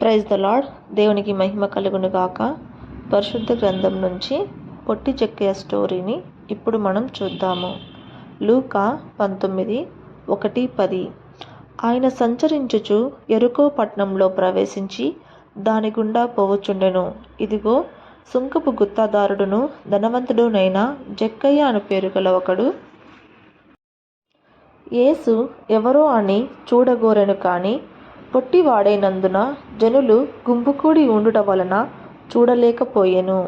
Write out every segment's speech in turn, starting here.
Praise the lord దేవునికి మహిమ కలుగును గాక. పరిశుద్ధ గ్రంథం నుంచి పొట్టి చెక్కయ్య స్టోరీని ఇప్పుడు మనం చూద్దాము. లూకా పంతొమ్మిది ఒకటి పది. ఆయన సంచరించుచు ఎరుకో పట్నంలో ప్రవేశించి దాని గుండా పోవచుండెను. ఇదిగో సుంకపు గుత్తాదారుడును ధనవంతుడునైన జక్కయ్య అను పేరు గల ఒకడు. యేసు ఎవరో అని చూడగోరెను కానీ పొట్టివాడైనందున జనులు గుంపుకూడి ఉండుట వలన చూడలేకపోయెను.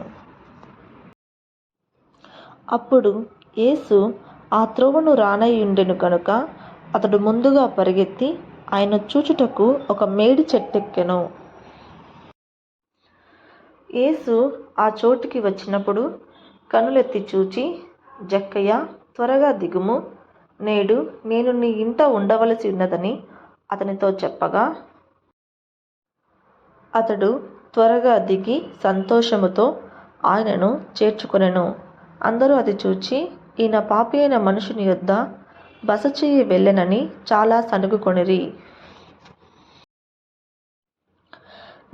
అప్పుడు యేసు ఆ త్రోవను రానయ్యుండెను కనుక అతడు ముందుగా పరిగెత్తి ఆయన చూచుటకు ఒక మేడి చెట్టెక్కెను. యేసు ఆ చోటికి వచ్చినప్పుడు కనులెత్తి చూచి జక్కయ్య త్వరగా దిగుము. నేడు నేను నీ ఇంట ఉండవలసి ఉన్నదని అతనితో చెప్పగా అతడు త్వరగా దిగి సంతోషముతో ఆయనను చేర్చుకొనెను. అందరూ అది చూచి ఈయన పాపి అయిన మనుషుని యొద్ద బస చేయి వెళ్ళెనని చాలా సనుగుకొనిరి.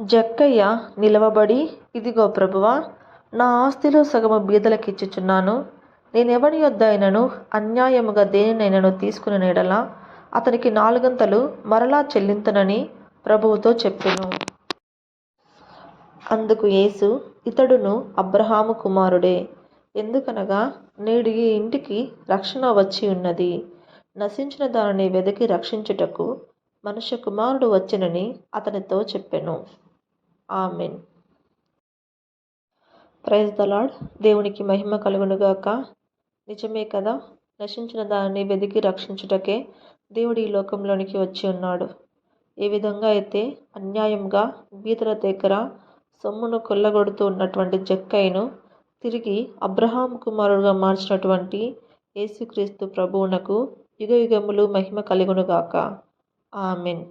జక్కయ్య నిలవబడి ఇదిగో ప్రభువా నా ఆస్తిలో సగము బీదలకిచ్చుచున్నాను. నేనెవడి యొద్ద అయినను అన్యాయముగా దేనినైనను తీసుకుని నేడలా అతనికి నాలుగంతలు మరలా చెల్లింతునని ప్రభువుతో చెప్పెను. అందుకు యేసు ఇతడును అబ్రహాము కుమారుడే ఎందుకనగా నేడు ఈ ఇంటికి రక్షణ వచ్చి ఉన్నది. నశించిన దానిని వెదకి రక్షించుటకు మనుష్య కుమారుడు వచ్చినని అతనితో చెప్పెను. ఆమెన్. ప్రైజ్ ద లాడ్ దేవునికి మహిమ కలుగునుగాక. నిజమే కదా నశించిన దానిని వెదికి రక్షించుటకే దేవుడు ఈ లోకంలోనికి వచ్చి ఉన్నాడు. ఏ విధంగా అయితే అన్యాయంగా బీదల దగ్గర సొమ్మును కొల్లగొడుతూ ఉన్నటువంటి జక్కైను తిరిగి అబ్రహాం కుమారుడుగా మార్చినటువంటి యేసుక్రీస్తు ప్రభువునకు యుగ యుగములు మహిమ కలుగునుగాక. ఆమెన్.